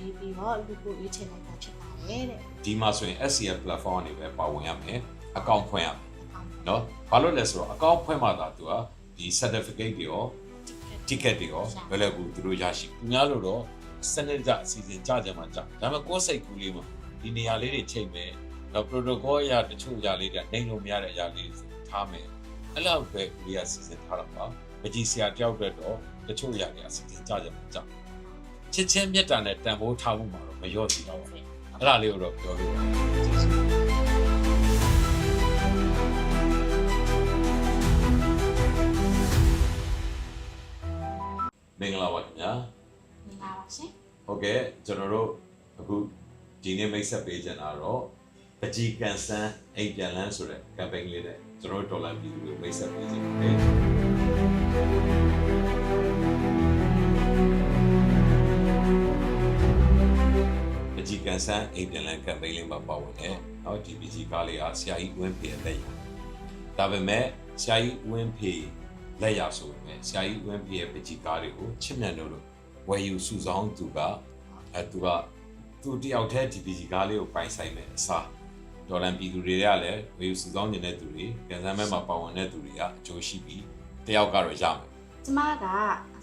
ရေးပြီးတော့လူကိုရွေးချယ်လိုက်တာဖြစ်ပါတယ်တဲ့ဒီမှာဆိုရင် SCM platform ကနေပဲပါဝင်ရမယ်အကောင့်ဖွင့်ရမယ်နော်ဘာလို့လဲဆိုတော့အကောင့်ဖွင့်မှသာသူကဒီ certificate တွေရော ticket တွေရောဘယ်လိုကူသူတို့ရရှိသူများလို့တော့စနစ်ကြအစီအစဉ်ကြကြမှာကြဒါပေမဲ့ကိုယ်စိတ်ကူးလေးမှာဒီနေရာလေးတွေချိန်မယ်နော် protocol အရာတချို့အရာလေးတွေနိုင်လို့မရတဲ့အရာလေးထားမယ်အဲ့လောက်ပဲကူရီးယားစီစဉ်ထားတာပါမကြည့်စရာတယောက်အတွက်တော့တချို့အရာတွေအစီအစဉ်ကြကြမှာကြ ချစ်ချင်းမြတ်တာနဲ့တန်ဖိုးထားမှုမှာတော့မလျော့သေးတော့ဘူးအဲ့ဒါလေးကိုတော့ပြောလို့ပါတယ်မင်္ဂလာပါခင်ဗျာမင်္ဂလာပါရှင်ဟုတ်ကဲ့ကျွန်တော်တို့အခုဒီနေ့မိတ်ဆက်ပေးချင်တာတော့ပကြီးကန်ဆန်းအိမ်ပြန်လန်းဆိုတဲ့ campaign လေးနဲ့ကျွန်တော်တို့ဒေါ်လာပြည်သူတွေမိတ်ဆက်ပေးချင်ပါတယ် ကန်ဆန်းအိမ်ပြန်လန်ကမ်ပိန်းလေးမှာပါဝင်တယ်။နော် GPG ကားလေးအားဆရာကြီးဝင်းဖေလက်ရ။ဒါပေမဲ့ဆရာကြီးဝင်းဖေလက်ရဆိုပေမဲ့ဆရာကြီးဝင်းဖေရဲ့ပကြီးကားတွေကိုချစ်မြတ်လို့ဝယ်ယူစုဆောင်သူကအဲသူကသူတယောက်တည်း GPG ကားလေးကိုပိုင်ဆိုင်မယ်အစားဒေါ်လန်ပြည်သူတွေကလည်းဝယ်ယူစုဆောင်နေတဲ့သူတွေကန်ဆန်းမဲမှာပါဝင်တဲ့သူတွေကအကျိုးရှိပြီးတယောက်ကတော့ရမယ် ကျမက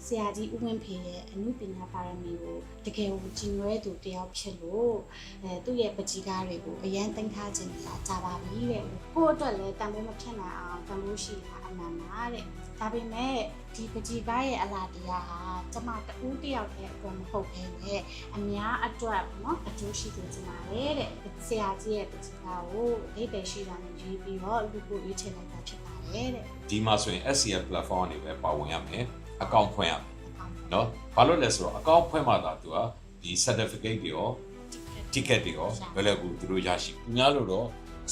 ဆရာကြီးဦးဝင်းဖေရဲ့အမှုပညာပါရမီကိုတကယ်ကိုကြည်နွဲသူတယောက်ဖြစ်လို့အဲသူ့ရဲ့ပကြီးကားတွေကိုအရန်တင်ထားခြင်းလာကြပါပြီတဲ့ကိုယ့်အတွက်လည်းတန်ဖိုးမဖြစ်နိုင်အောင်တန်ဖိုးရှိတာအမှန်ပါတဲ့ဒါပေမဲ့ဒီပကြီးကားရဲ့အလားတရားဟာကျမတူးတယောက်တည်းအတွက်မဟုတ်ဘဲနဲ့အများအတွက်ပေါ့နော်အကျိုးရှိစေချင်ပါတယ်တဲ့ဆရာကြီးရဲ့ပကြီးကားကိုအဓိပ္ပာယ်ရှိတာနဲ့ရွေးပြီးတော့လူကိုရွေးချယ်လိုက်တာဖြစ်ပါ မယ်တဲ့ဒီမှာဆိုရင် SCL platform ကနေပဲပါဝင်ရမယ်အကောင့်ဖွင့်ရမယ်နော်ဘာလို့လဲဆိုတော့အကောင့်ဖွင့်မှသာသူကဒီ certificate တွေရော ticket တွေရောဘယ်လိုကူသူတို့ရရှိသူများလို့တော့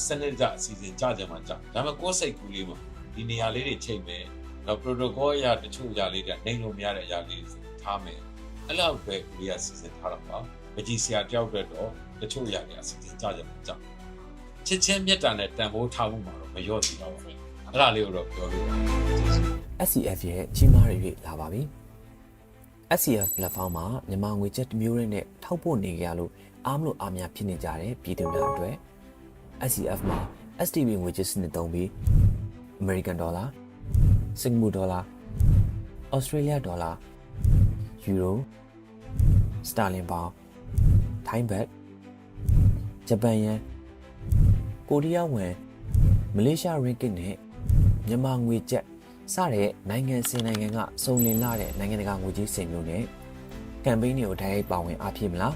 စနစ်ကြအစီအစဉ်ကြကြမှာကြဒါပေမဲ့ကိုယ်စိတ်ကူးလေးမှာဒီနေရာလေးတွေချိန်မယ်နော် protocol အရာတချို့အရာလေးတွေနိုင်လို့မရတဲ့အရာလေးထားမယ်အဲ့လောက်ပဲကူလေးကစီစဉ်ထားတော့ပါမကြီးဆရာတယောက်အတွက်တော့တချို့အရာတွေအစီအစဉ်ကြကြမှာကြချက်ချင်းမြတ်တန်နဲ့တန်ဖိုးထားမှုမှာတော့မလျော့သေးပါဘူး အဲ့ဒါလေးကိုတော့ပြောလို့ရတယ် SCF ရဲ့ကြီးမားရ၍လာပါပြီ။ SCF platform မှာမြန်မာငွေကျပ်တစ်မျိုးရင်းနဲ့ထောက်ပို့နေကြလို့အားမလို့အားများဖြစ်နေကြတဲ့ပြည်သူများအတွက် SCF မှာ STB ငွေကျပ်စနစ်သုံးပြီး American Dollar, Singapore Dollar, Australia Dollar, Euro, Sterling Pound, Thai Baht, Japan Yen, ကိုရီးယားဝမ်မလေးရှားရင်းဂစ်နဲ့ မြန်မာငွေကျပ်စတဲ့နိုင်ငံစင်နိုင်ငံကစုံလင်လာတဲ့နိုင်ငံတကာငွေကြေးစင်မျိုးနဲ့ကမ်ပိန်းတွေကိုတိုက်ရိုက်ပါဝင်အားဖြစ်မလား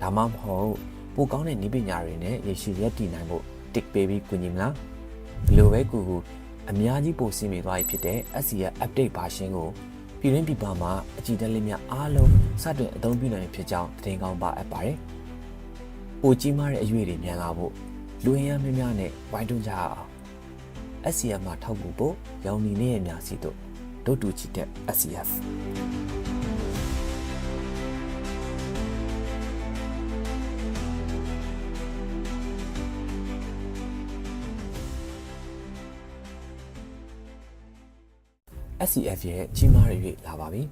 ဒါမှမဟုတ်ပိုကောင်းတဲ့နည်းပညာတွေနဲ့ရရှိရက်တည်နိုင်ဖို့တစ်ပေးပြီးကူညီမလားဘယ်လိုပဲကူကူအများကြီးပိုဆင်းမိသွားပြီဖြစ်တဲ့ SC ရဲ့ update version ကိုပြည်ရင်းပြည်ပမှာအကြည့်တက်လေးများအားလုံးစတင်အသုံးပြုနိုင်ဖြစ်ကြောင်းသတင်းကောင်းပါအပ်ပါတယ်ပိုကြီးမားတဲ့အရွေတွေမြန်လာဖို့လူရင်းရများများနဲ့ဝိုင်းတွန်းကြရအောင် SCF မှာထောက်ကူဖို့ရောင်နေနေရဲ့များစီတို့ဒုတူချီတဲ့ SCF SCF ရဲ့ကြီးမားရ၍လာပါပြီ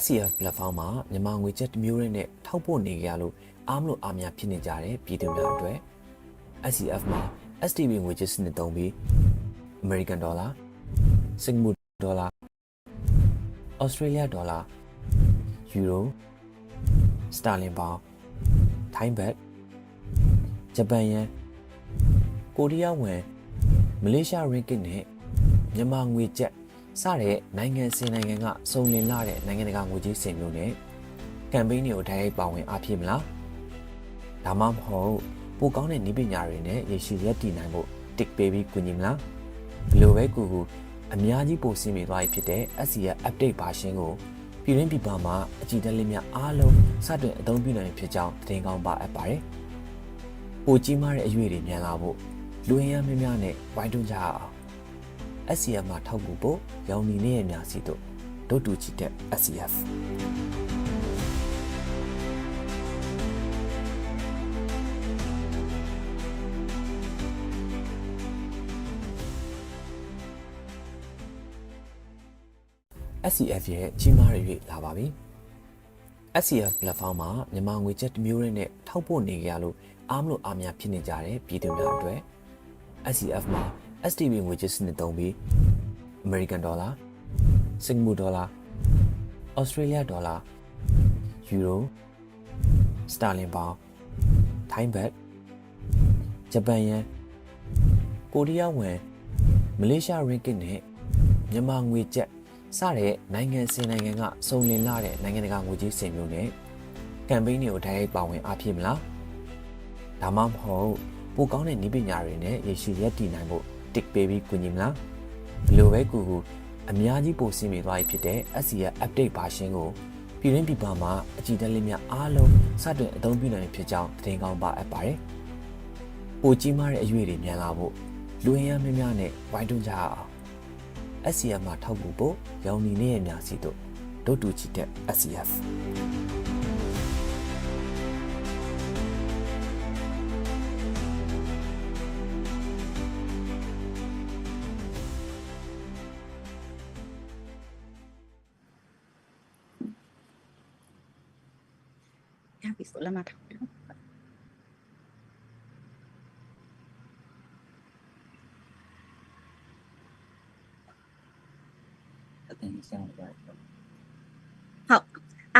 SCF platform မှာမြန်မာငွေကျပ်တစ်မျိုးရင်းနဲ့ထောက်ပို့နေကြလို့အားမလို့အားများဖြစ်နေကြတဲ့ပြည်သူများအတွက် SCF မှာ STB ငွေကြေးစနစ်သုံးပြီး American Dollar, Singapore Dollar, Australia Dollar, Euro, Sterling Pound, Thai Baht, Japan Yen, ကိုရီးယားဝမ်မလေးရှားရင်းဂစ်နဲ့မြန်မာငွေကျပ်စတဲ့နိုင်ငံစင်နိုင်ငံကစုံလင်လာတဲ့နိုင်ငံတကာငွေကြေးစင်မျိုးနဲ့ကမ်ပိန်းတွေကိုတိုက်ရိုက်ပါဝင်အားဖြစ်မလားဒါမှမဟုတ် ပိုကောင်းတဲ့နည်းပညာတွေနဲ့ရရှိရက်တည်နိုင်ဖို့တစ်ပေးပြီးကူညီမလားဘယ်လိုပဲကူကူအများကြီးပိုဆင်းမိသွားပြီဖြစ်တဲ့ SC ရဲ့ update version ကိုပြည်ရင်းပြည်ပမှာအကြည့်တက်လေးများအားလုံးစတင်အသုံးပြုနိုင်ဖြစ်ကြောင်းသတင်းကောင်းပါအပ်ပါတယ်ပိုကြီးမားတဲ့အရွေတွေမြန်လာဖို့လူရင်းရများများနဲ့ဝိုင်းတွန်းကြရအောင် SCF မှာထောက်ကူဖို့ရောင်နေနေရဲ့များစီတို့ဒုတူချီတဲ့ SCF SCF ရဲ့ကြီးမားရ၍လာပါပြီ SCF platform မှာမြန်မာငွေကျပ်တစ်မျိုးရင်းနဲ့ထောက်ပို့နေကြရလို့အားမလို့အားများဖြစ်နေကြတဲ့ပြည်သူများအတွက် SCF မှာ STB ငွေကျပ်စနစ်သုံးပြီး American Dollar, Singapore Dollar, Australia Dollar, Euro, Sterling Pound, Thai Baht, Japan Yen, ကိုရီးယားဝမ်မလေးရှားရင်းကစ်နဲ့မြန်မာငွေကျပ် စတဲ့နိုင်ငံစင်နိုင်ငံကစုံလင်လာတဲ့နိုင်ငံတကာငွေကြေးစင်မျိုးနဲ့ကမ်ပိန်းတွေကိုတိုက်ရိုက်ပါဝင်အားဖြစ်မလားဒါမှမဟုတ်ပိုကောင်းတဲ့နည်းပညာတွေနဲ့ရရှိရက်တည်နိုင်ဖို့တစ်ပေးပြီးကူညီမလားဘယ်လိုပဲကူကူအများကြီးပိုဆင်းပြေသွားပြီဖြစ်တဲ့ SC ရဲ့ update version ကိုပြည်ရင်းပြည်ပမှာအကြည့်တက်လေးများအားလုံးစတင်အသုံးပြုနိုင်ဖြစ်ကြောင်းသတင်းကောင်းပါအပ်ပါတယ်ပိုကြီးမားတဲ့အရွေတွေမြန်လာဖို့လူရင်းရများများနဲ့ဝိုင်းတွန်းကြရအောင် SCF မှာထောက်ကူဖို့ရောင်နီနေရဲ့များစီတို့ဒုတူချီတဲ့ SCF ရပြီဆိုလက်မထောက်နော် အတင်ဆောင်ပါ ဟုတ်အား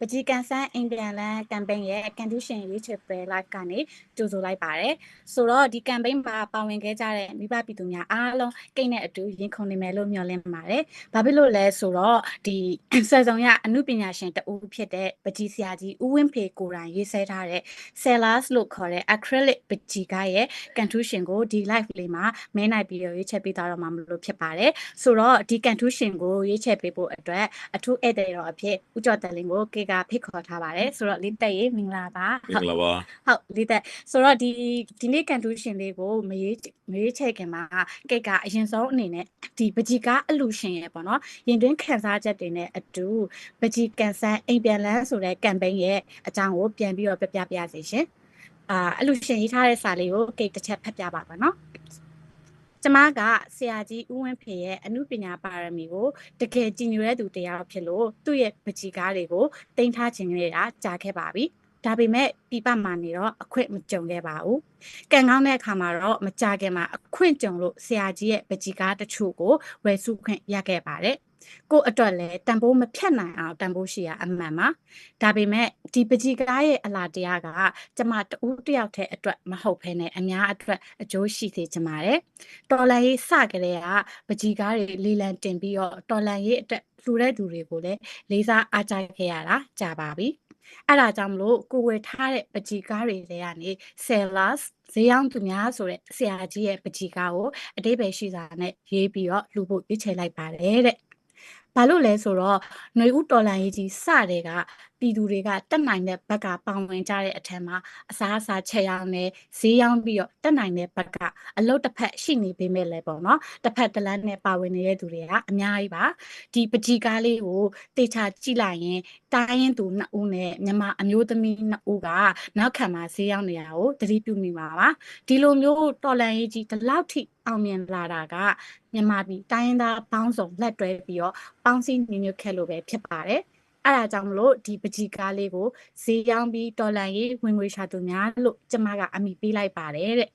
ပကြီးကန်ဆန်းအင်ပြန်လန်ကမ်ပိန်းရဲ့ condition ရွေးချယ်ပွဲ live ကနေကြိုဆိုလိုက်ပါတယ်ဆိုတော့ဒီ campaign မှာပါဝင်ခဲ့ကြတဲ့မိဘပြည်သူများအားလုံးကိတ်နဲ့အတူရင်ခုန်နေမယ်လို့မျှော်လင့်ပါတယ်ဘာဖြစ်လို့လဲဆိုတော့ဒီဆယ်ဆောင်ရအမှုပညာရှင်တဦးဖြစ်တဲ့ပကြီးဆရာကြီးဦးဝင်းဖေကိုယ်တိုင်ရေးဆဲထားတဲ့ sellers လို့ခေါ်တဲ့ acrylic ပကြီးကရဲ့ contusion ကိုဒီ live လေးမှာမဲနိုင်ပြီးတော့ရွေးချယ်ပေးသွားတော့မှာမလို့ဖြစ်ပါတယ်ဆိုတော့ဒီ contusion ကိုရွေးချယ်ပေးဖို့အတွက်အထူးဧည့်သည်တော်အဖြစ်ဦးကျော်တလင်းကိုကေကဖိတ်ခေါ်ထားပါတယ်ဆိုတော့လေးတက်ရေးမင်္ဂလာပါမင်္ဂလာပါဟုတ်လေးသက်ဆိုတော့ဒီဒီနေ့ကန်တူးရှင်လေးကိုမရေးမရေးချဲခင်မှာကိတ်ကအရင်ဆုံးအနေနဲ့ဒီပကြီကားအလူရှင်ရဲ့ပေါ့နော်ရင်တွင်းခန်းစားချက်တွေနဲ့အတူပကြီကန်ဆန်းအိမ်ပြန်လန်းဆိုတဲ့ကမ်ပိန်းရဲ့အကြောင်းကိုပြန်ပြီးတော့ပြပြပြစေရှင်အာအလူရှင်ရေးထားတဲ့စာလေးကိုကိတ်တစ်ချက်ဖတ်ပြပါပါနော် ကျမကဆရာကြီးဦးဝင်းဖေရဲ့အမှုပညာပါရမီကိုတကယ်ကြည်ညိုတဲ့သူတရားဖြစ်လို့သူ့ရဲ့ပကြီကားတွေကိုတင်ထားခြင်းလေးတာကြားခဲ့ပါပြီ။ဒါပေမဲ့ပြပမှာနေတော့အခွင့်မကြုံခဲ့ပါဘူး။ကံကောင်းတဲ့အခါမှာတော့မကြခင်မှာအခွင့်ကြုံလို့ဆရာကြီးရဲ့ပကြီကားတချို့ကိုဝယ်စုခွင့်ရခဲ့ပါတယ်။ ကို့အတွက်လည်းတန်ဖိုးမဖြတ်နိုင်အောင်တန်ဖိုးရှိရအမှန်ပါ။ဒါပေမဲ့ဒီပကြီကားရဲ့အလားတရားကကျမတူတယောက်တည်းအတွက်မဟုတ်ဘဲနဲ့အများအတွက်အကျိုးရှိစေချင်ပါတယ်။တော်လန်ရေးစကြတဲ့ကပကြီကားတွေလေလံတင်ပြီးတော့တော်လန်ရေးအတွက်လှူတဲ့သူတွေကိုလည်းလေးစားအားကြခဲ့ရတာကြာပါပြီ။အဲ့ဒါကြောင့်မလို့ကိုဝယ်ထားတဲ့ပကြီကားတွေတွေကနေ sellers ဈေးရောင်းသူများဆိုတဲ့ဆရာကြီးရဲ့ပကြီကားကိုအတိပ္ပယ်ရှိစာနဲ့ရေးပြီးတော့လှူဖို့ရွေးချယ်လိုက်ပါတယ်တဲ့။ ဘာလို့လဲဆိုတော့ຫນွေဥတော်လန်ရေးကြီးစတဲ့က ပြည်သူတွေကတက်နိုင်တဲ့ဘက်ကပါဝင်ကြတဲ့အထက်မှာအစားအစာချက်ရောင်းနေဈေးရောင်းပြီးတော့တက်နိုင်တဲ့ဘက်ကအလုတ်တစ်ဖက်ရှိနေပေမဲ့လည်းပေါ့နော်တစ်ဖက်တစ်လမ်းနဲ့ပါဝင်နေတဲ့သူတွေကအများကြီးပါဒီပကြီကားလေးကိုတေချာကြည့်လိုက်ရင်တိုင်းရင်သူနှစ်ဦးနဲ့မြန်မာအမျိုးသမီးနှစ်ဦးကနောက်ခံမှာဈေးရောင်းနေတာကိုသတိပြုမိပါပါဒီလိုမျိုးတော်လန်ရေးကြီးဒီလောက်ထိအောင်မြင်လာတာကမြန်မာပြည်တိုင်းရင်းသားပေါင်းစုံလက်တွဲပြီးတော့ပေါင်းစည်းညီညွတ်ခဲ့လို့ပဲဖြစ်ပါတယ် အဲ့ဒါကြောင့်မလို့ဒီပကြီကားလေးကိုဈေးရောင်းပြီးတော်လန်ရေးဝင်ငွေရှာသူများလို့ကျမကအမိပေးလိုက်ပါတယ်တဲ့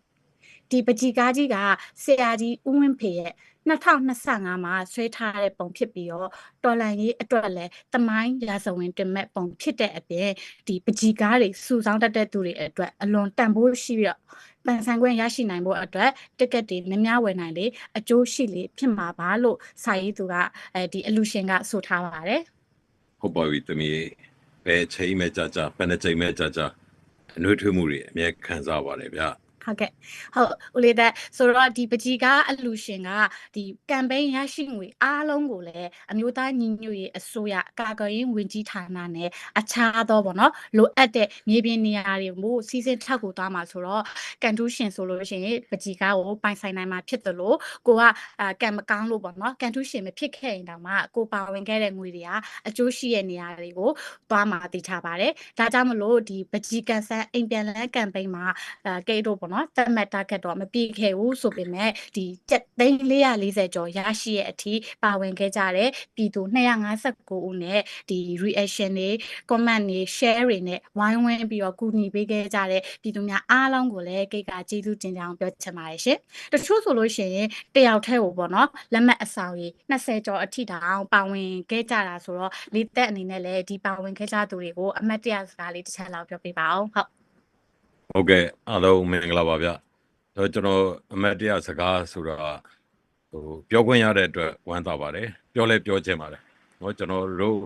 ဒီပကြီကားကြီးကဆရာကြီးဦးဝင်းဖေရဲ့2025မှာဆွဲထားတဲ့ပုံဖြစ်ပြီးတော့တော်လန်ရေးအတွက်လည်းတမိုင်းရာဇဝင်တင်မဲ့ပုံဖြစ်တဲ့အပြင်ဒီပကြီကားတွေစုဆောင်းတတ်တဲ့သူတွေအတွက်အလွန်တန်ဖိုးရှိပြီးတော့ပန်ဆန်ခွင့်ရရှိနိုင်ဖို့အတွက်တက်ကက်တွေများများဝယ်နိုင်လေအကျိုးရှိလေဖြစ်မှာပါလို့စာရေးသူကအဲဒီအလူရှင်ကဆိုထားပါတယ် ဟုတ်ပါပြီတမီးဘယ်ချိန်မဲ့ကြာကြာဘယ်နှချိန်မဲ့ကြာကြာအနှွေးထွေးမှုတွေအမြဲခံစားပါတယ်ဗျာ ဟုတ်ကဲ့ဟုတ်ဦးလေးသက်ဆိုတော့ဒီပကြီးကအလူရှင်ကဒီကမ်ပိန်းရရှိငွေအားလုံးကိုလည်းအမျိုးသားညီညွတ်ရေးအစိုးရကာကွယ်ရေးဝန်ကြီးဌာနနဲ့အခြားသောပေါ့နော်လိုအပ်တဲ့မြေပြင်နေရာတွေကိုစီစဉ်ထောက်ကူသွားမှာဆိုတော့ကန်တူးရှင်ဆိုလို့ရှိရင်ပကြီးကားကိုပိုင်ဆိုင်နိုင်မှာဖြစ်တယ်လို့ကိုကအာကံမကောင်းလို့ပေါ့နော်ကန်တူးရှင်မဖြစ်ခဲ့ရင်တောင်မှကိုပါဝင်ခဲ့တဲ့ငွေတွေကအကျိုးရှိတဲ့နေရာတွေကိုသွားမှာတည်ထားပါတယ်ဒါကြောင့်မလို့ဒီပကြီးကန်ဆန်းအိမ်ပြန်လန်းကမ်ပိန်းမှာအဲကိတ်တို့ပေါ့နော်နော်သတ်မှတ် target တော့မပြည့်ခဲ့ဘူးဆိုပေမဲ့ဒီကျပ်သိန်း440ကျော်ရရှိရဲ့အထိပါဝင်ခဲ့ကြတဲ့ပြည်သူ259ဦးနဲ့ဒီ reaction တွေ comment တွေ share တွေနဲ့ဝိုင်းဝန်းပြီးတော့ကူညီပေးခဲ့ကြတဲ့ပြည်သူများအားလုံးကိုလည်းကိတ်ကကျေးဇူးတင်ကြောင်းပြောချင်ပါတယ်ရှင်တချို့ဆိုလို့ရှိရင်တယောက်တည်းကိုပေါ့နော်လက်မှတ်အဆောင်ကြီး20ကျော်အထိတောင်ပါဝင်ခဲ့ကြတာဆိုတော့လေးသက်အနေနဲ့လည်းဒီပါဝင်ခဲ့ကြသူတွေကိုအမတ်တရစကားလေးတစ်ချက်လောက်ပြောပြပါအောင်ဟုတ် ဟုတ်ကဲ့အားလုံးမင်္ဂလာပါဗျတော့ကျွန်တော်အမတ်တရားစကားဆိုတာဟိုပြောခွင့်ရတဲ့အတွက်ဝမ်းသာပါတယ်ပြောလဲပြောချင်ပါတယ်เนาะကျွန်တော်တို့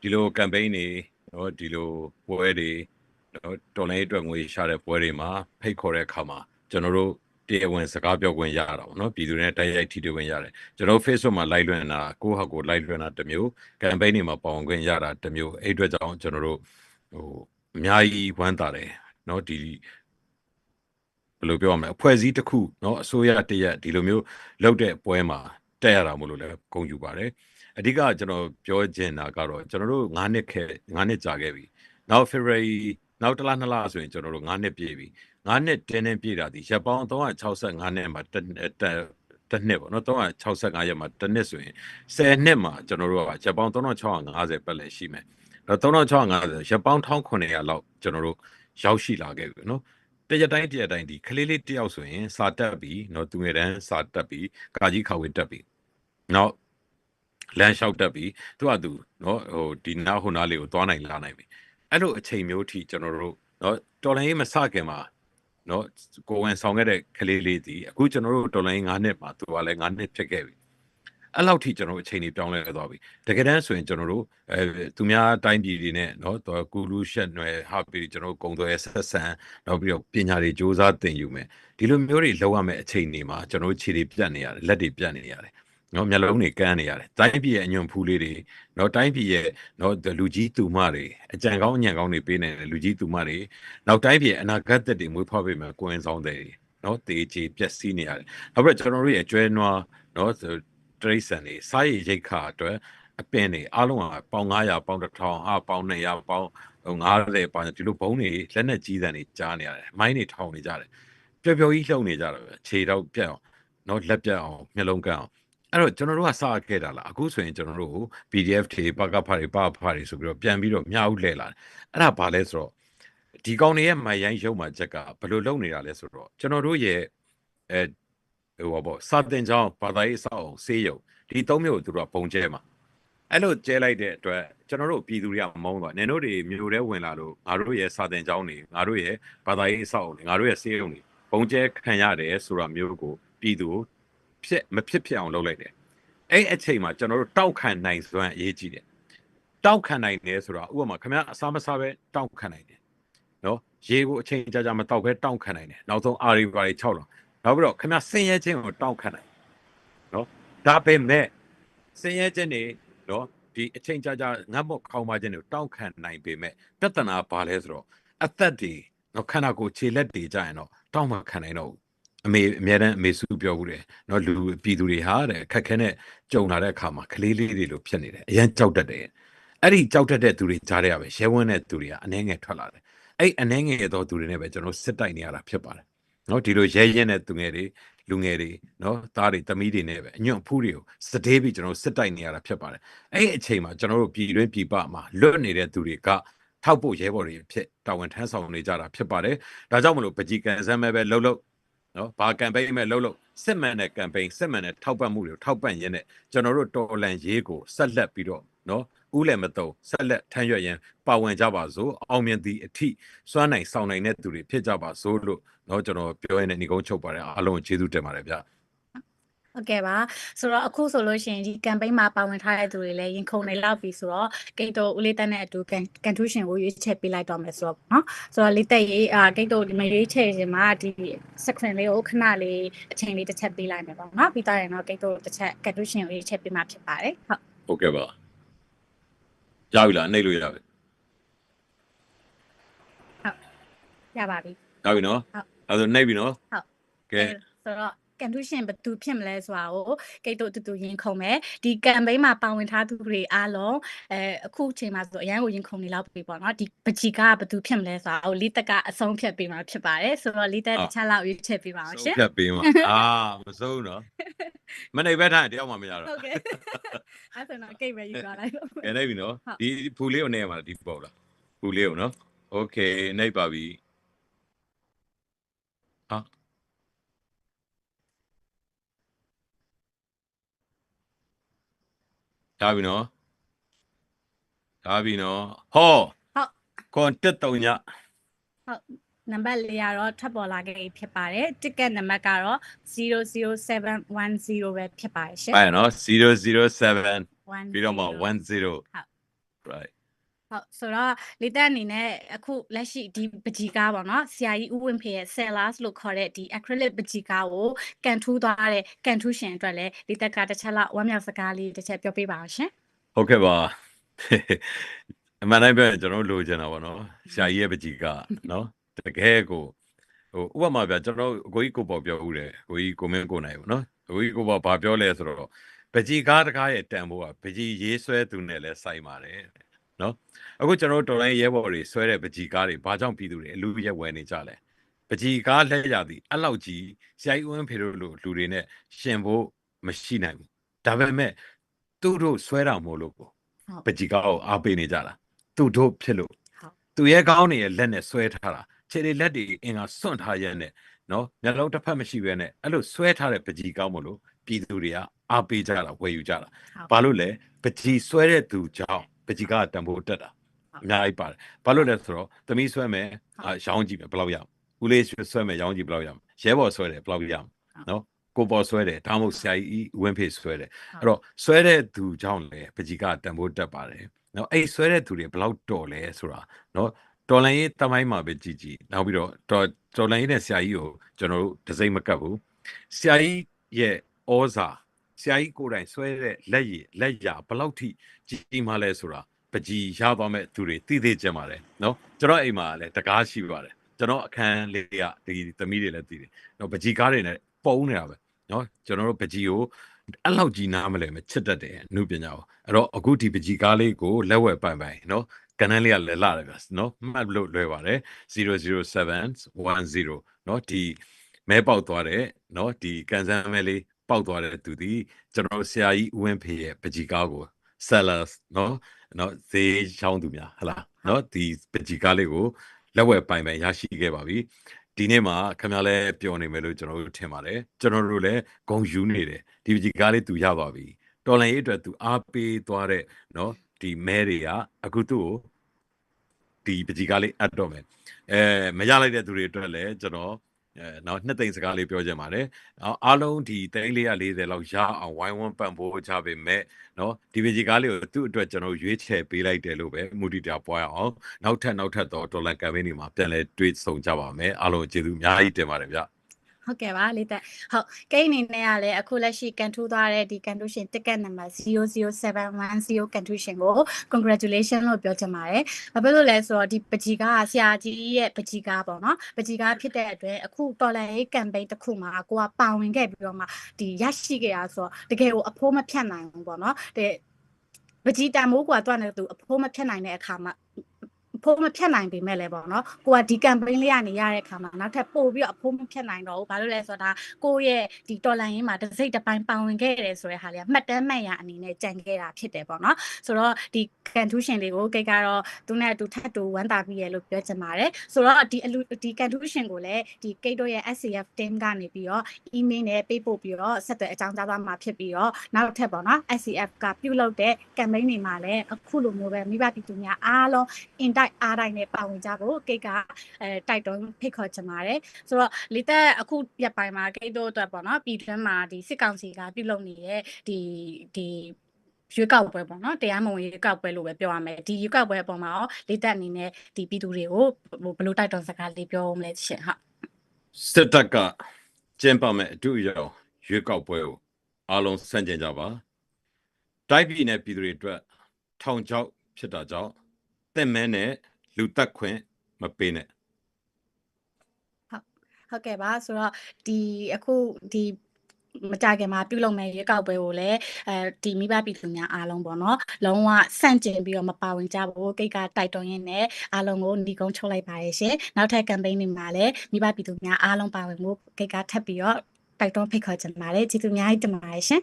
ဒီလို campaign တွေเนาะဒီလိုပွဲတွေเนาะတော်လိုင်းအတွက်ငွေရှာတဲ့ပွဲတွေမှာဖိတ်ခေါ်တဲ့အခါမှာကျွန်တော်တို့တရားဝင်စကားပြောခွင့်ရတာပေါ့နော်ပြည်သူတွေနဲ့တိုက်ရိုက်ထိတွေ့ခွင့်ရတယ်ကျွန်တော် Facebook မှာ live လွှင့်တာကိုယ့်ဟာကိုယ် live လွှင့်တာတစ်မျိုး campaign တွေမှာပါဝင်ခွင့်ရတာတစ်မျိုးအဲ့အတွက်ကြောင့်ကျွန်တော်တို့ဟိုအများကြီးဝမ်းသာတယ် เนาะဒီ ဘယ်လိုပြောရမလဲအဖွဲ့အစည်းတစ်ခုเนาะအစိုးရတရက်ဒီလိုမျိုးလုပ်တဲ့ပွဲမှာတက်ရတာမို့လို့လည်းဂုဏ်ယူပါတယ်အဓိကကျွန်တော်ပြောချင်တာကတော့ကျွန်တော်တို့9နှစ်ခဲ9နှစ်ကြာခဲ့ပြီနောက် February နောက်တစ်လနှစ်လဆိုရင်ကျွန်တော်တို့9နှစ်ပြည့်ပြီ9နှစ်တင်းတင်းပြည့်တာဒီရက်ပေါင်း365နှစ်မှာတစ်တစ်တစ်နှစ်ပေါ့နော်365ရက်မှာတစ်နှစ်ဆိုရင်10နှစ်မှာကျွန်တော်တို့ကရက်ပေါင်း3650ပတ်လည်ရှိမယ်တော့3650ရက်ပေါင်း1900လောက်ကျွန်တော်တို့ ရောက်ရှိလာခဲ့ပြီနော်တရတိုင်းတရတိုင်းဒီခလေးလေးတယောက်ဆိုရင်စာတက်ပြီးနော်သူငယ်တန်းစာတက်ပြီးကာကြီးခါဝေတက်ပြီးနောက်လမ်းလျှောက်တက်ပြီးသူကသူနော်ဟိုဒီနားဟိုနားလေးကိုသွားနိုင်လာနိုင်ပြီအဲ့လိုအချိန်မျိုးထိကျွန်တော်တို့နော်တော်လိုင်းရေးမစခင်မှာနော်ကိုဝင်ဆောင်ခဲ့တဲ့ခလေးလေးဒီအခုကျွန်တော်တို့တော်လိုင်း9နှစ်မှာသူကလည်း9နှစ်ဖြစ်ခဲ့ပြီ အဲ့လောက်ထိကျွန်တော်တို့အချိန်ကြီးပြောင်းလဲသွားပြီတကယ်တမ်းဆိုရင်ကျွန်တော်တို့အဲသူများတိုင်းပြည်တွေနဲ့เนาะတော်ကူလူရှက်နွယ်ဟာပြီးကျွန်တော်တို့ကုံသွဲဆက်ဆံ နောက်ပြီးတော့ပညာတွေစ조사သင်ယူမယ်ဒီလိုမျိုးတွေလောက်ရမယ့်အချိန်တွေမှာကျွန်တော်တို့ခြေတွေပြတ်နေရတယ်လက်တွေပြတ်နေရတယ်နော်မျက်လုံးတွေကန်းနေရတယ်တိုင်းပြည်ရဲ့အညွန့်ဖူးလေးတွေနော်တိုင်းပြည်ရဲ့နော်လူကြီးသူမတွေအကြံကောင်းအညံကောင်းတွေပေးနေတယ်လူကြီးသူမတွေနောက်တိုင်းပြည်ရဲ့အနာဂတ်သက်တွေမွေးဖွားပေးမယ်ကိုယ်ဆောင်တွေနော်တေချေပြက်စီးနေရတယ်နောက်ပြီးတော့ကျွန်တော်တို့ရဲ့ကျွဲနွားနော် တရိษံတွေစားရည်ရိတ်ခါအတွက်အပင်တွေအားလုံးကပေါင်900ပေါင်1000ဟာပေါင်200ပေါင်ဟို90ပါဒီလိုဘုံတွေလက်နဲ့ကြီးစံတွေကြားနေရတယ်မိုင်းတွေထောင်နေကြတယ်ပျော်ပျော်ကြီးလှုပ်နေကြတယ်ပဲခြေတော့ပြတ်အောင်နော်လက်ပြတ်အောင်မျက်လုံးကန်းအောင်အဲ့တော့ကျွန်တော်တို့ကစခဲ့တာလားအခုဆိုရင်ကျွန်တော်တို့ PDF တွေပကဖတွေပဖတွေဆိုပြီးတော့ပြန်ပြီးတော့မြောက်လှည့်လာတယ်အဲ့ဒါဘာလဲဆိုတော့ဒီကောင်တွေရဲ့မိုင်ရိုင်းရုံမှချက်ကဘယ်လိုလုပ်နေတာလဲဆိုတော့ကျွန်တော်တို့ရဲ့အဲ ဟိုဘောစာတင်ကြောင်းဘာသာရေးအဆောက်အုံဆေးရုံဒီသုံးမျိုးကိုသူတို့ကပုံကျဲမှာအဲ့လိုကျဲလိုက်တဲ့အတွက်ကျွန်တော်တို့ပြည်သူတွေကမုန်းတော့နင်တို့တွေမြို့ထဲဝင်လာလို့ငါတို့ရဲ့စာသင်ကျောင်းတွေငါတို့ရဲ့ဘာသာရေးအဆောက်အုံတွေငါတို့ရဲ့စေရုံတွေပုံကျဲခံရတယ်ဆိုတာမျိုးကိုပြည်သူဖြစ်မဖြစ်ဖြစ်အောင်လုပ်လိုက်တယ်အဲ့အချိန်မှာကျွန်တော်တို့တောက်ခံနိုင်စွမ်းအရေးကြီးတယ်တောက်ခံနိုင်တယ်ဆိုတာဥပမာခင်ဗျာအစားမစားပဲတောက်ခံနိုင်တယ်နော်ရေကိုအချိန်ကြာကြာမတောက်ပဲတောက်ခံနိုင်တယ်နောက်ဆုံးအာရီပါရီ6လောက် နောက်ပြီးတော့ခင်ဗျာဆင်းရဲခြင်းကိုတောက်ခံနိုင်နော်ဒါပေမဲ့ဆင်းရဲခြင်းတွေနော်ဒီအချိန်ကြာကြာငတ်မော့ခေါင်းပါခြင်းတွေကိုတောက်ခံနိုင်ပေမဲ့ပြဿနာဘာလဲဆိုတော့အသက်တွေနော်ခန္ဓာကိုယ်ခြေလက်တွေကြာရင်တော့တောက်မှခံနိုင်တော့ဘူးအမေအများတန်းအမေစုပြောဘူးတယ်နော်လူပြည်သူတွေဟာတဲ့ခက်ခဲနဲ့ကြုံလာတဲ့အခါမှာကလေးလေးတွေလိုဖြစ်နေတယ်အရန်ကြောက်တတ်တယ်အဲ့ဒီကြောက်တတ်တဲ့သူတွေကြားရပဲရဲဝန်းတဲ့သူတွေကအနှဲငယ်ထွက်လာတယ်အဲ့အနှဲငယ်သောသူတွေနဲ့ပဲကျွန်တော်စစ်တိုက်နေရတာဖြစ်ပါတယ် နော်ဒီလိုရဲရဲတဲ့သူငယ်တွေလူငယ်တွေနော်သားတွေသမီးတွေနဲ့ပဲအညွန့်ဖူးတွေကိုစတေးပြီးကျွန်တော်စစ်တိုက်နေရတာဖြစ်ပါတယ်အဲ့ဒီအချိန်မှာကျွန်တော်တို့ပြည်တွင်းပြည်ပမှာလွတ်နေတဲ့သူတွေကထောက်ဖို့ရဲဘော်တွေဖြစ်တာဝန်ထမ်းဆောင်နေကြတာဖြစ်ပါတယ်ဒါကြောင့်မလို့ပကြီးကန်ဆမ်းမဲ့ပဲလှုပ်လှုပ်နော်ဘာကမ်ပိန်းမဲ့လှုပ်လှုပ်စစ်မှန်တဲ့ကမ်ပိန်းစစ်မှန်တဲ့ထောက်ပံ့မှုတွေကိုထောက်ပံ့ရင်းနဲ့ကျွန်တော်တို့တော်လန်ရေးကိုဆက်လက်ပြီးတော့ နော်ဦးလည်းမတော့ဆက်လက်ထမ်းရွက်ရန်ပါဝင်ကြပါစို့အောင်မြင်သည့်အထိစွမ်းနိုင်ဆောင်နိုင်တဲ့သူတွေဖြစ်ကြပါစို့လို့เนาะကျွန်တော်ပြောရတဲ့ညီကုန်းချုပ်ပါတယ်အားလုံးကိုကျေးဇူးတင်ပါတယ်ဗျ ဟုတ်ကဲ့ပါဆိုတော့အခုဆိုလို့ရှိရင်ဒီ campaign မှာပါဝင်ထားတဲ့သူတွေလည်းရင်ခုန်နေလောက်ပြီဆိုတော့ဂိတ်တို့ဦးလေးတက်နဲ့အတူကန်ကန်ထူးရှင်ကိုရွေးချယ်ပေးလိုက်တော့မယ်ဆိုတော့เนาะဆိုတော့လေးတက်ရေးအာဂိတ်တို့ဒီမရွေးချယ်ခြင်းမှာဒီ section လေးကိုခဏလေးအချိန်လေးတစ်ချက်ပေးလိုက်မယ်ပေါ့เนาะပြီးတော့ရင်တော့ဂိတ်တို့တစ်ချက်ကန်ထူးရှင်ကိုရွေးချယ်ပေးမှာဖြစ်ပါတယ်ဟုတ် ဟုတ်ကဲ့ပါ ရပြီလားနှိပ်လို့ရပြီရပါပြီရပြီနော်ဟုတ်အဲ့ဒါဆိုနှိပ်ပြီနော်ဟုတ်ကဲဆိုတော့ ကန်တူးရှင်ဘယ်သူဖြစ်မလဲဆိုတာကိုကိတ်တို့တူတူရင်ခုန်မယ်ဒီ campaign မှာပါဝင်ထားသူတွေအားလုံးအဲအခုချိန်မှာဆိုအရန်ကိုရင်ခုန်နေလောက်ပြီပေါ့နော်ဒီပကြီးကဘယ်သူဖြစ်မလဲဆိုတာကိုလိတက်ကအဆုံးဖြတ်ပေးမှာဖြစ်ပါတယ်ဆိုတော့လိတက်တစ်ချက်လောက်ရွေးချယ်ပေးပါအောင်ရှင် ဖြတ်ပေးမှာအာမစိုးနော်မနေဘက်ထိုင်တယောက်မှမရတော့ ဟုတ်ကဲ့အဲ့ဆိုတော့ကိတ်ပဲယူသွားလိုက်လို့ ကဲနေပြီနော် ဟုတ် ဒီဖူလေးကိုနေရမှာဒီပေါ့လားဖူလေးကိုနော်โอเคနေပါပြီ ဒါပြီနော်ဒါပြီနော်ဟောဟုတ်ကွန်တက်တုံညနံပါတ်လေးကတော့ထပ်ပေါ်လာခဲ့ပြီဖြစ်ပါတယ် ticket နံပါတ်ကတော့00710ပဲဖြစ်ပါတယ်ရှင်အဲ့နော်007 10ပြီးတော့မှ10ဟုတ် right ဟုတ်ဆိုတော့လေတက်အနေနဲ့အခုလက်ရှိဒီပကြီကားပေါ့နော်ဆရာကြီးဦးဝင်းဖေရဲ့ sellers လို့ခေါ်တဲ့ဒီ acrylic ပကြီကားကိုကန်ထူးသွားတဲ့ကန်ထူးရှင်အတွက်လည်းလေတက်ကတစ်ချက်လောက်ဝမ်းမြောက်စကားလေးတစ်ချက်ပြောပေးပါအောင်ရှင်ဟုတ်ကဲ့ပါအမှန်တိုင်းပဲကျွန်တော်တို့လိုချင်တာပေါ့နော်ဆရာကြီးရဲ့ပကြီးကနော်တကယ်ကိုဟိုဥပမာပြကျွန်တော်အကိုကြီးကိုပေါ်ပြောဦးတယ်အကိုကြီးကိုမင်းကိုနိုင်ပေါ့နော်အကိုကြီးကိုပေါ်ဘာပြောလဲဆိုတော့ပကြီးကားတကားရဲ့တန်ဖိုးကပကြီးရေးဆွဲသူနဲ့လဲစိုက်ပါတယ် နော်အခုကျွန်တော်တို့တော်လိုင်းရဲဘော်တွေဆွဲတဲ့ပကြီးကားတွေဘာကြောင့်ပြည်သူတွေအလူရက်ဝယ်နေကြလဲပကြီးကားလက်ရသည်အဲ့လောက်ကြီးဆရာကြီးဦးဝင်းဖေတို့လိုလူတွေနဲ့ရှင်ဖို့မရှိနိုင်ဘူးဒါပေမဲ့သူတို့ဆွဲတာမို့လို့ကိုဟုတ်ပကြီးကောက်အားပေးနေကြတာသူတို့ဖြစ်လို့ဟုတ်သူရဲ့ကောင်းနေရဲ့လက်နဲ့ဆွဲထားတာခြေတွေလက်တွေအင်္ဂါစွန့်ထားရဲ့နဲ့နော်မျက်လုံးတစ်ဖက်မရှိဘဲနဲ့အဲ့လိုဆွဲထားတဲ့ပကြီးကောက်မလို့ပြည်သူတွေကအားပေးကြတာဝယ်ယူကြတာဟုတ်ဘာလို့လဲပကြီးဆွဲတဲ့သူကြောင့် ပကြီးကတန်ဖိုးတက်တာဟုတ်အများကြီးပါတယ်ဘာလို့လဲဆိုတော့သမီးဆွဲမယ်ဟုတ်အာရောင်းကြည့်မယ်ဘယ်လောက်ရအောင်ဦးလေးဆွဲမယ်ရောင်းကြည့်ဘယ်လောက်ရအောင်ရဲဘော်ဆွဲတယ်ဘယ်လောက်ရအောင်ဟုတ်နော်ကိုပေါ်ဆွဲတယ်ဒါမှမဟုတ်ဆရာကြီးဝင်းဖေးဆွဲတယ်ဟုတ်အဲ့တော့ဆွဲတဲ့သူကြောင့်လည်းပကြီးကတန်ဖိုးတက်ပါတယ်နော်အဲ့ဆွဲတဲ့သူတွေဘယ်လောက်တော်လဲဆိုတာနော်တော်လိုင်းရေးတမိုင်းမှာပဲကြည်ကြည်နောက်ပြီးတော့တော်တော်လိုင်းရေးနဲ့ဆရာကြီးကိုကျွန်တော်တို့တစိမ့်မကပ်ဘူးဆရာကြီးရဲ့ဩဇာ ဆရာကြီးကိုယ်တိုင်ဆွဲတဲ့လက်ရည်လက်ရာဘလောက်ထိကြီးမှလဲဆိုတာပကြီးရသွားမဲ့သူတွေသိသိကျင်ပါတယ်နော်ကျွန်တော်အိမ်မှာလည်းတကားရှိပါတယ်ကျွန်တော်အခန်းလေးကဒီသမီးတွေလည်းသိတယ်နော်ပကြီးကားတွေနဲ့ပုံနေတာပဲနော်ကျွန်တော်တို့ပကြီးကိုအဲ့လောက်ကြီးနားမလဲမချစ်တတ်တယ်အမှုပညာကိုအဲ့တော့အခုဒီပကြီးကားလေးကိုလက်ဝယ်ပိုင်ပိုင်နော်ကနန်းလေးကလည်းလာတယ်ဗျာနော်မှတ်လို့လွယ်ပါတယ်00710နော်ဒီမဲပေါက်သွားတဲ့နော်ဒီကန်ဆန်းမဲလေး ပေါက်သွားတဲ့သူသည်ကျွန်တော်ဆရာကြီးဦးဝင်းဖေရဲ့ပကြီကားကို sellers နော်နော်ဈေးချောင်းသူများဟလားနော်ဒီပကြီကားလေးကိုလက်ဝယ်ပိုင်ပိုင်ရရှိခဲ့ပါပြီဒီနေ့မှာခင်ဗျားလည်းပြောနေမယ်လို့ကျွန်တော်တို့ထင်ပါတယ်ကျွန်တော်တို့လည်းဂုံယူနေတယ်ဒီပကြီကားလေးသူရပါပြီတော်လန်ရေးအတွက်သူအားပေးသွားတဲ့နော်ဒီမဲတွေကအခုသူ့ကိုဒီပကြီကားလေးအပ်တော့မယ်အဲမရလိုက်တဲ့သူတွေအတွက်လည်းကျွန်တော် နောက်နှစ်သိန်းစကားလေးပြောချင်ပါတယ်အားလုံးဒီ3440လောက်ရအောင်ဝိုင်းဝန်းပံ့ပိုးကြပါမယ်နော်ဒီဗီဂျီကားလေးကိုသူ့အတွက်ကျွန်တော်ရွေးချယ်ပေးလိုက်တယ်လို့ပဲမူတီတာပွားရအောင်နောက်ထပ်နောက်ထပ်တော့ဒေါ်လာကမ်ပိန်းတွေမှာပြန်လဲတွေးဆုံကြပါမယ်အားလုံးကျေးဇူးအများကြီးတင်ပါတယ်ဗျာ ဟုတ်ကဲ့ပါလေးတက်ဟုတ်ကိန်းအနေနဲ့ကလည်းအခုလက်ရှိကန်ထူးသွားတဲ့ဒီကန်ထူးရှင် ticket number 00710ကန်ထူးရှင်ကို congratulation လို့ပြောချင်ပါတယ်။ဘာဖြစ်လို့လဲဆိုတော့ဒီပကြီးကားကဆရာကြီးရဲ့ပကြီးကားပေါ့နော်။ပကြီးကားဖြစ်တဲ့အတွက်အခုတော်လန်ရေး campaign တစ်ခုမှာကိုကပါဝင်ခဲ့ပြီးတော့မှဒီရရှိခဲ့ရဆိုတော့တကယ်ကိုအဖိုးမဖြတ်နိုင်ဘူးပေါ့နော်။တဲ့ပကြီးတန်မိုးကွာတွန်းနေသူအဖိုးမဖြတ်နိုင်တဲ့အခါမှာ အဖိုးမဖြတ်နိုင်ပေမဲ့လည်းပေါ့နော်ကိုကဒီ campaign လေးကနေရတဲ့အခါမှာနောက်ထပ်ပို့ပြီးတော့အဖိုးမဖြတ်နိုင်တော့ဘူးဘာလို့လဲဆိုတော့ဒါကိုယ့်ရဲ့ဒီတော်လန်ရင်းမှာတစ်စိတ်တစ်ပိုင်းပါဝင်ခဲ့ရတယ်ဆိုတဲ့ဟာလေးကမှတ်တမ်းမှတ်ရအနေနဲ့ကြံခဲ့တာဖြစ်တယ်ပေါ့နော်ဆိုတော့ဒီကန်ထူးရှင်တွေကိုကိတ်ကတော့သူနဲ့အတူထပ်တူဝမ်းသာပြီးရလို့ပြောချင်ပါတယ်ဆိုတော့ဒီအလူဒီကန်ထူးရှင်ကိုလည်းဒီကိတ်တို့ရဲ့ SCF team ကနေပြီးတော့ email နဲ့ပေးပို့ပြီးတော့ဆက်သွယ်အကြောင်းကြားသွားမှာဖြစ်ပြီးတော့နောက်ထပ်ပေါ့နော် SCF ကပြုလုပ်တဲ့ campaign တွေမှာလည်းအခုလိုမျိုးပဲမိဘပြည်သူများအားလုံး in တိုက်အားတိုင်းနဲ့ပါဝင်ကြဖို့ကိတ်ကအဲတိုက်တွန်းဖိတ်ခေါ်ချင်ပါတယ်ဆိုတော့လေသက်အခုရက်ပိုင်းမှာကိတ်တို့အတွက်ပေါ့နော်ပြည်တွင်းမှာဒီစစ်ကောင်စီကပြုလုပ်နေတဲ့ဒီဒီရွေးကောက်ပွဲပေါ့နော်တရားမဝင်ရွေးကောက်ပွဲလို့ပဲပြောရမယ်ဒီရွေးကောက်ပွဲအပေါ်မှာရောလေသက်အနေနဲ့ဒီပြည်သူတွေကိုဟိုဘယ်လိုတိုက်တွန်းစကားလေးပြောမလဲရှင်ဟုတ်စစ်တပ်ကကျင်းပမဲ့အတူအယောင်ရွေးကောက်ပွဲကိုအားလုံးစန့်ကျင်ကြပါတိုက်ပြည်နယ်ပြည်သူတွေအတွက်ထောင်ချောက်ဖြစ်တာကြောင့် တက်မဲနဲ့လူတက်ခွင့်မပေးနဲ့ဟုတ်ကဲ့ပါဆိုတော့ဒီအခုဒီမကြခင်မှာပြုလုပ်မဲ့ရွေးကောက်ပွဲကိုလည်းအဲဒီမိဘပြည်သူများအားလုံးပေါ့နော်လုံးဝစန့်ကျင်ပြီးတော့မပါဝင်ကြဘူးကိတ်ကတိုက်တွန်းရင်းနဲ့အားလုံးကိုညီကုန်းချုပ်လိုက်ပါရဲ့ရှင်နောက်ထပ် campaign တွေမှာလည်းမိဘပြည်သူများအားလုံးပါဝင်မှုကိတ်ကထပ်ပြီးတော့တိုက်တွန်းဖိတ်ခေါ်ချင်ပါတယ်ကျေးဇူးအများကြီးတင်ပါတယ်ရှင်